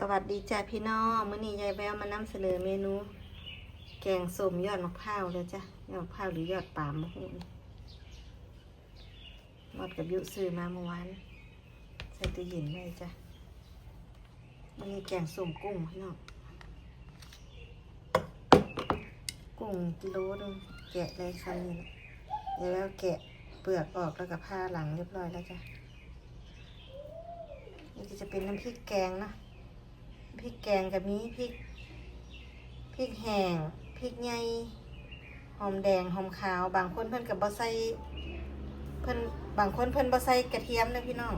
สวัสดีจ้าพี่น้องมื้อนี้ยายแววมานำเสนอเมนู แกงส้มยอดมะพร้าวเลยจ้ะยอดมะพร้าวหรือยอดปาล์มมะฮูมอดกับยุซื้อมาเมื่อวานใส่ตู้เย็นไว้จ้ะมื้อนี้แกงส้มกุ้งพี่น้องกุ้งกิโลหนึงแกะเลยค่ะนี่ยายแววแกะเปลือกออกแล้วก็ผ้าหลังเรียบร้อยแล้วจ้ะนี่จะเป็นน้ำพริกแกงเนาะ พริกแกงกับมีพริกพริกแห้งพริกใหญ่หอมแดงหอมขาว บางคนเพิ่นกับบะใส่เพิ่นบางคนเพิ่นบะใส่กระเทียมเลยพี่น้อง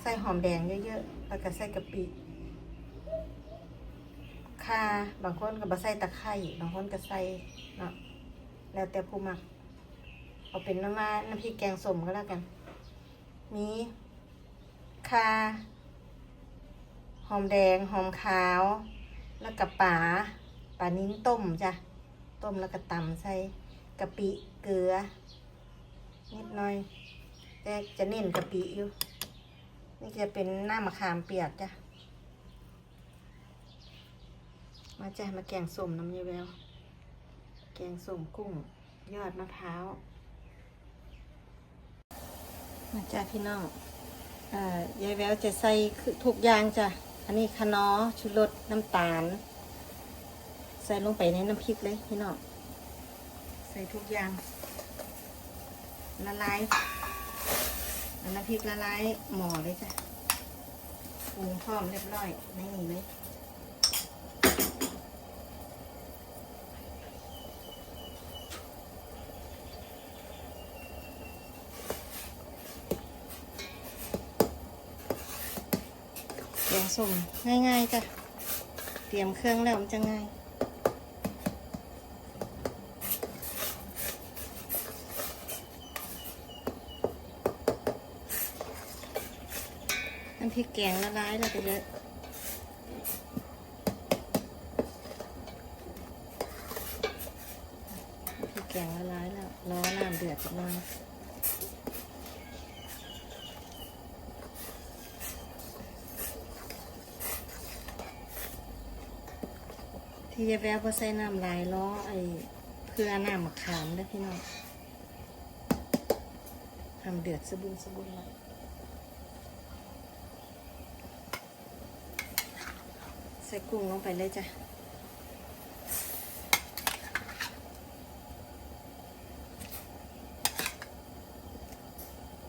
ใส่หอมแดงเยอะๆแล้วก็ใส่กะปิข่าบางคนกับบะใส่ตะไคร้บางคนก็ใส่เนาะแล้วแต่ผู้มักเอาเป็นน้ำมาน้ำพริกแกงสมก็แล้วกัน มีข่า หอมแดงหอมขาว แล้วก็ป่าป่านิ้นต้มจ้ะ ต้มแล้วก็ตำใส่กะปิเกลือ นิดหน่อย แต่จะเน้นกะปิอยู่ นี่จะเป็นหน้ามะขามเปียกจ้ะ มาจ้ะมาแกงส้มน้ำยายแววแกงส้มกุ้ง ยอดมะพร้าว มาจ้ะพี่น้องอ่อยายแววจะใส่ทุกอย่างจ้ะ อันนี้คะนอชูรสน้ำตาล ใส่ลงไปในน้ำพริกเลยพี่น้องใส่ทุกอย่าง ละลายน้ำพริกละลายหม้อเลยจ้ะปรุงพร้อมเรียบร้อยในนี่เลย สมง่ายๆจ้ะ เตรียมเครื่องแล้วมันจะง่าย น้ำพริกแกงละลายแล้วไปเยน้ำพริกแกงละลายแล้วรอน้ำเดือดสักหน่อย ที่จะแววก็ใส่น้ำลายล้อไอ้เพื่อน้ำมะขามเด้พี่น้องทำเดือดสะบุนสะบุนเลยใส่กุ้งลงไปเลยจ้ะ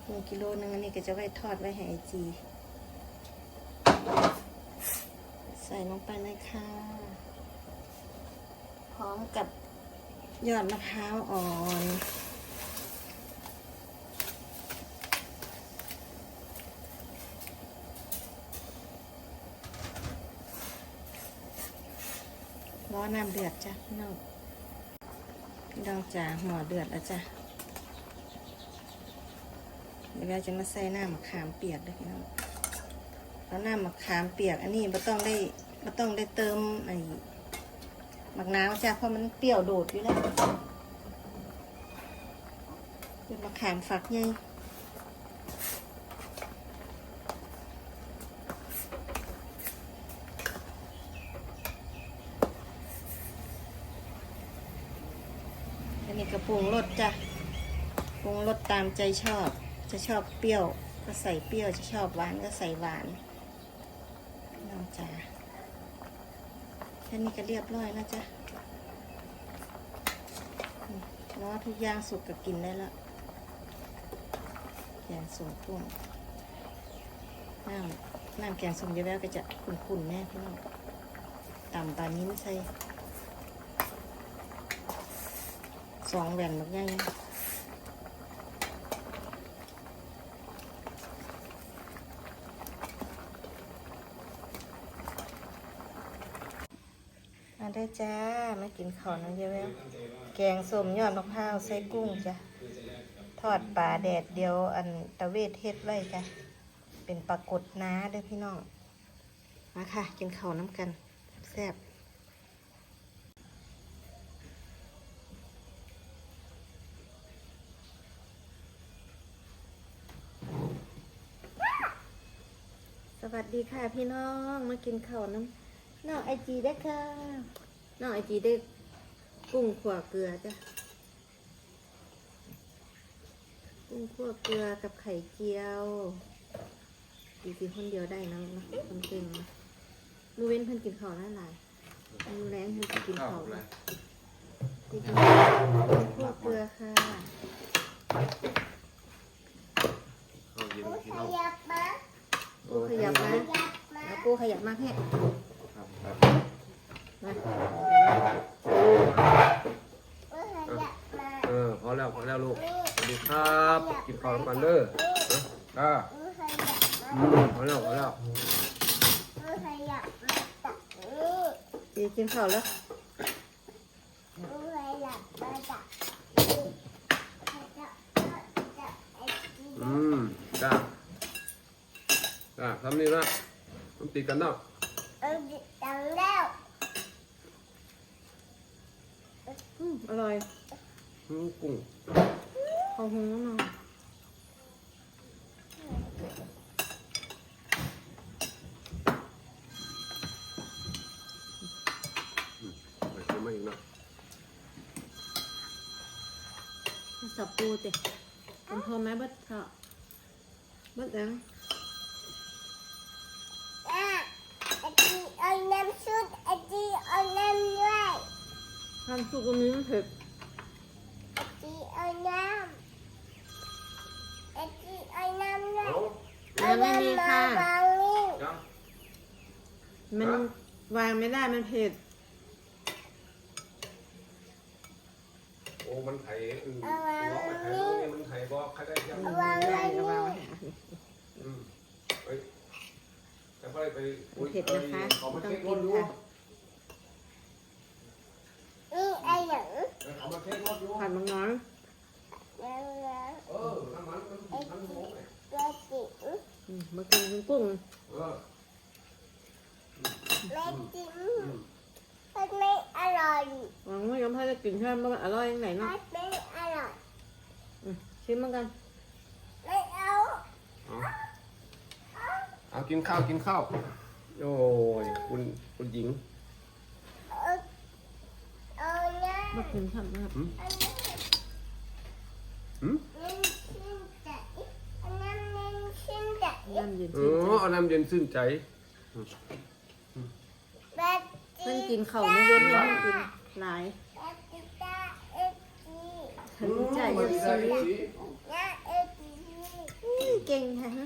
หนึ่งกิโลนึงอันนี้ก็จะไว้ทอดไว้ให้ไอจี ใส่ลงไปเลยค่ะ กับยอดมะพร้าวอ่อนรอน้ำเดือดจ้ะพี่น้องพี่น้องจ๋าหัวเดือดแล้วจ้ะเดี๋ยวเราจะมาใส่น้ำมะขามเปียกด้วยพี่น้องแล้วน้ำมะขามเปียก อันนี้ไม่ต้องได้ไม่ต้องได้เติมไอ้ มักน้ำจ้ะเพราะมันเปรี้ยวโดดอยู่แล้วเป็นมะขามฝักใหญ่อันนี้กระปรุงรสจ้ะปรุงรสตามใจชอบ จะชอบเปรี้ยวก็ใส่เปรี้ยว จะชอบหวานก็ใส่หวานน้องจ้า แค่นี้ก็เรียบร้อยแล้วจ้ะอืมรอทุกอย่างสุกก็กินได้แล้วแกงส้มกุ้งน้ำน้ำแกงส้มเยอะแล้วก็จะขุ่นๆแน่พี่น้องต่ำปลานิ้นใส่สองแหวนแบบง่ายมาได้ จ้ามากินข้าวน้ำเยอะแล้วแกงส้มยอดมะพร้าวใส่กุ้งจ้ะทอดปลาแดดเดียวอันตะเวทเฮ็ดไว้จ้ะเป็นปลากดน้าเด้อพี่น้องมาค่ะ กินข้าวน้ำกันแซ่บสวัสดีค่ะพี่น้องมากินข้าวน้ำน้องไอจีได้ค่ะ น้องไอจีได้กุ้งขั่วเกลือจ้ะ กุ้งขั่วเกลือกับไข่เจียวดีสิคนเดียวได้นะนะคนเก่งนะมือเว้นเพิ่นกินข้าวหลายหลายมือแรงเพิ่นสิกินข้าวหลายสิกินข้าวกุ้งขั่วเกลือค่ะข้าวเย็นขพี่น้องยับมากูขยับนะขยับมาแล้วกูขยับมากแค่ เออพอแล้วพอแล้วลูกสวัสดีครับกินข้าวน้ำกันเด้อนะอ่าขยับมาอืมพอแล้วพอแล้วขยับมาตักนี่ดีกินข้าวแล้วขยับมาตักนี่ขยับมาตักไอ้ที่อืมจ้าจ้าทำนี่ละมันติดกันเนาะเออดังแล้ว อืมอร่อยอืมกุ้งข้าวหุงน้องไปเพิ่มมาอีกเนาะสับปูติเป็นพอไหมเบัดค่ะเบัดยัง อะไอ้ที่เอาน้ำซุปไอ้ที่เอาน้ำด้วย ทานสุกตรงนี้มันเผ็ดไอ้ที่เอาน้ำไอ้ที่เอาน้ำด้วยเอายังไม่มีค่ะเอาน้ำมาวางนี่จ้ามันวางไม่ได้มันเผ็ด โอ้มันไถอืมน้องมันไถตรงนี้มันไถบอกใครได้ยังเอาวางไว้ก็วางไว้นี่อืมไปจะไปไปอุ๊ยเผ็ดนะคะเอามาต้องเช็ครกิถนดูค่ะ นี่ไอ้ หนังผัดมังน้อยแล้วแล้วเออน้ำมันมันน้ำมันโม้ไงก็จิ๋วอืมมากินกุ้งกุ้งเออแม่จิ้มมันไม่อร่อยหวังว่ายอมให้จะกินแค่มันอร่อยยังไงเนาะนไม่อร่อยอืมชิมมือนกันไม่เอาเอากินข้าวกินข้าวโอ้ยคุณคุณหญิง เอาเอาน้ มากินทำนะครับหืมำเอาน้ำหืมน้ำชิ้นใจเอาน้ำน้ำชิ้นใจน้ำเย็นเอชื่นใจอเอาน้ำเย็นชื่นใจแบบเพิ่นกินข้าวไม่เว้นไม่ให้กินหลายแบบจิตาเอจีถึงใจเย็นซีนะเอจีเก่งแท้ฮะ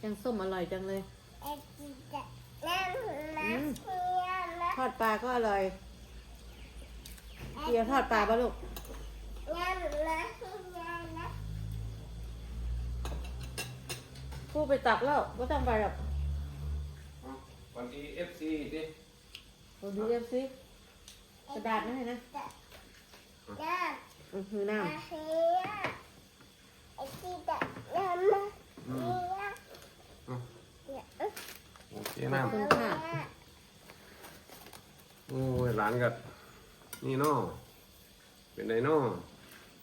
แกงส้มอร่อยจังเลยเอจีจะน้ำน้ำเทียมนะทอดปลาก็อร่อยเกี๊ยวทอดปลาปะลูกน้ำน้ำเทียมนะผู้ไปตักแล้วก็ต้องไปหรอกวันดีเอฟซีดิเราดูเรียบซิกระดาษนั่นเลยนะน้อือหือำน้น้ำเทียมเอจีจะน้ำนะเทียมเนี่ย โอเคำขอบน้คุณค่ะำโอ้ยหลานกัดนี่น้อเป็นไงน้อ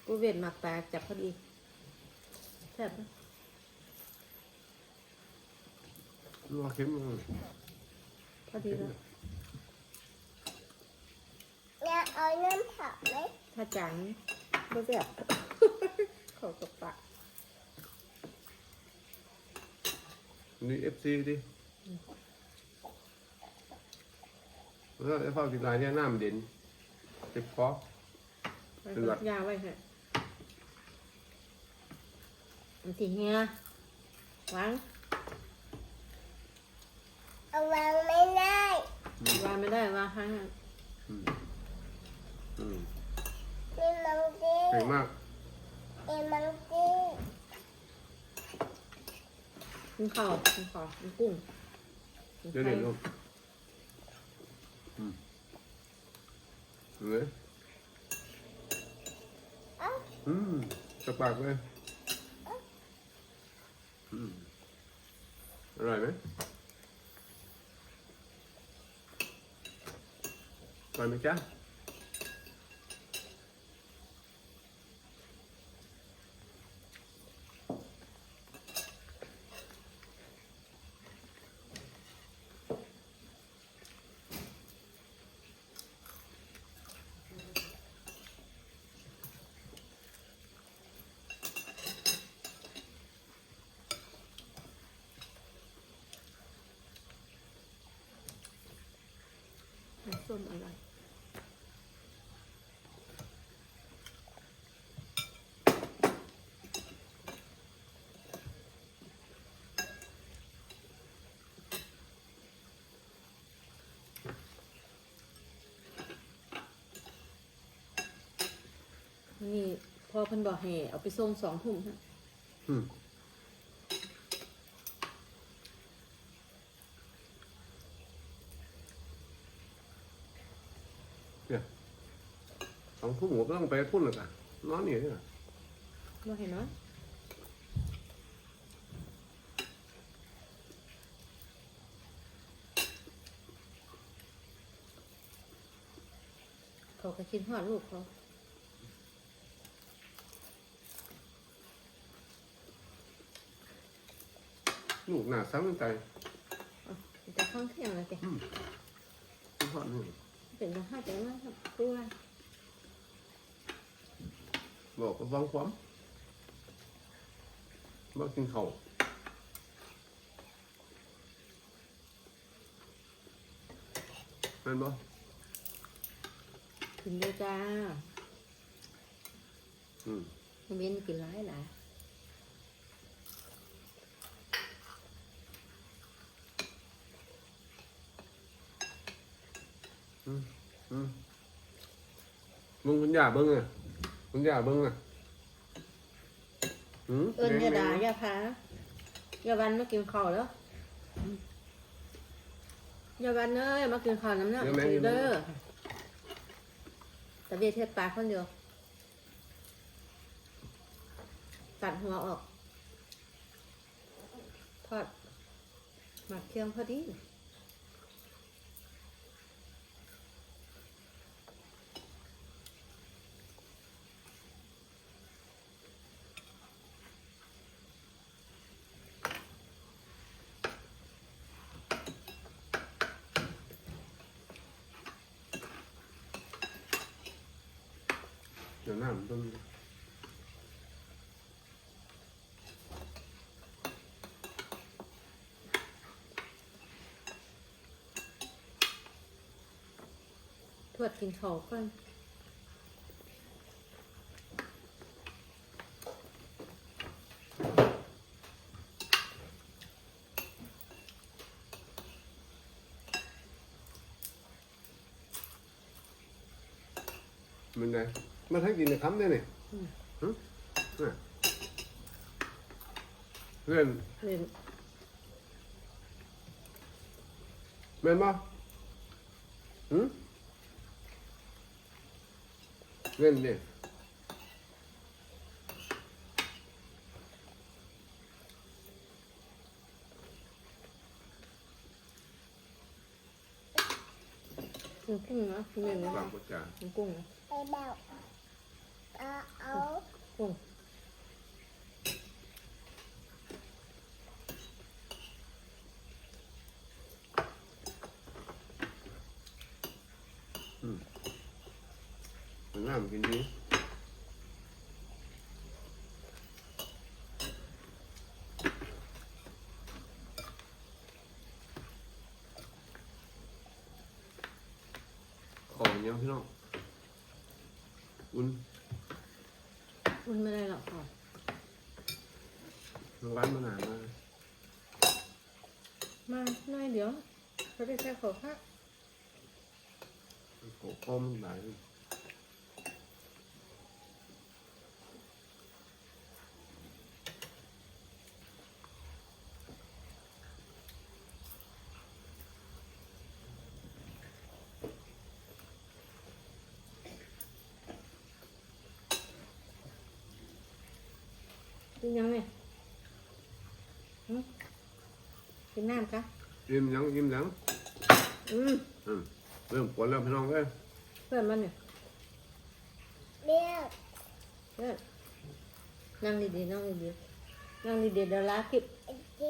กูเวียนหมักปลาจับพอดีแซ่บไหมรัวเข้มพอดีแล้วเนี่ยเอาน้ำผักไหมถ้าจังไม่แซ่บขอกับปากนี่เอฟซีดิ แล้วไอ้พ่อกินลายเนี่ยน้ำเด่นเจ็บคอเป็นหวัดยาไว้ค่ะอันที่เฮียวางเอาวางไม่ได้วางไม่ได้วางข้างอืมอืมมีมังกี้เก่งมากมีมังกี้กินข้าวกินข้าวกินกุ้งกินเดี๋ยวไข่เดี๋ยวลูกอืม เห็นไหมเอ้าอืมจับปากเลยอืมอร่อยไหมก่อนไหมจ๊ะ มอร่อยนี่พอเพิ่นบอกให้เอาไปส่งสองทุ่มฮะ อืมเนี่ย สองทุ่มผมก็ต้องไปพุ่นเลยกันนอนนี่เนี่ยบ่เห็นเนาะเขาก็คิดฮอดลูกเขาลูกหน้าซ้ำใจอะจะข้างเที่ยงเลยแกทุกคนนี่เป็นมาห้าจังนะครับกลัว บอกก็ฟังความบ่กินข้าวแม่นบ่กินด้วยจ้าอืมเว้นกินร้ายหลายอืมมึงคุณย่าเบิ้งอะ คุณย่าเบิ้งอะอืมเอิญยาดายาพายาวันมากินข้าวแล้วยาวันเอ้ยมากินข้าวน้ำหนักคือเด้อแต่เบียเทศปลาคนเดียวตัดหัวออก ทอดหมักเคียงพอดี ดี๋ยวน้ำต้นทวดกินเขาก่อนมันไง มันให้กินในคำได้เนี่ยอืมหึน่ะเพื่อนเล่นแม่นบ่หืมเล่นเนี่ยกินกุ้งนะกินเล่นนะบางประจากินกุ้งนะไปแบบเอาเอา กุ้งมันน้ำกินดีของยังพี่น้อง อุ่น มันไม่ได้หรอกค่ะร้านมานานมากมาหน่อยเดี๋ยวเขาได้แค่ขอพักโอ้ก้มหลาย กินยังไงหึกินน้ำกะยิ้มยังยิ้มยังอืมอืมเริ่มปวดแล้วพี่น้องเอ้ยอเพื่อนมันเนี่ยเรียกเพื่อนนั่งดีๆนั่งดีๆนั่งดีๆเดี๋ยวลาคลิปไอ้จี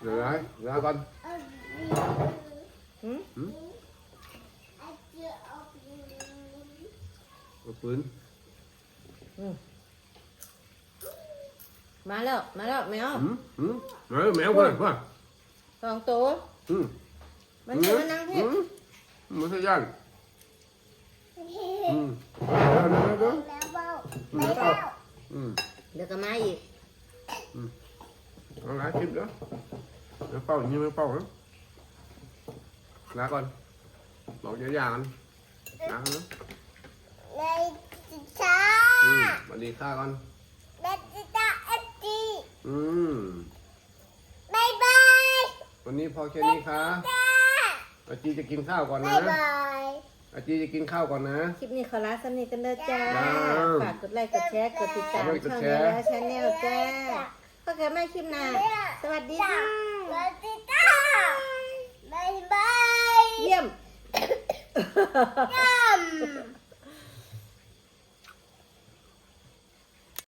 เดี๋ยวไรลาก่อนเอาดีหืมหืมไอ้จีเอาดีเอาปืนอืม มาแล้ว มาแล้วแมวหืมหืมเฮ้ยแมวเพื่อนเพื่อนสองตัวหืมมันจะมานั่งที่หืมมันจะย่างเฮ้อืมเดี๋ยวเดี๋ยวเดี๋ยวแล้วเบาไม่เบาอืมเดี๋ยวก็มาอีกเอาละคลิปแล้วเดี๋ยวเป่าอย่างนี้ไม่เป่าแล้วลาก่อนบอกอย่าอย่างกันนะในจิตช้าอืมสวัสดีค่าก่อนในจิตาไอ้จี อืมบายบายวันนี้พอแค่นี้ค่ะจ้าอาจีจะกินข้าวก่อนบานะยบายอาจีจะกินข้าวก่อนนะ คลิปนี้ขอลาสนิทกันเด้อจ้า จ้าฝากกดไลค์ กดแชร์ กดติดตามกดไลค์กดช่องแชนี้ร์แล้วชาแนลจ้าพบกันใหม่คลิปหน้า สวัสดีจ้าในจิตาบายบายเยี่ยมจ้า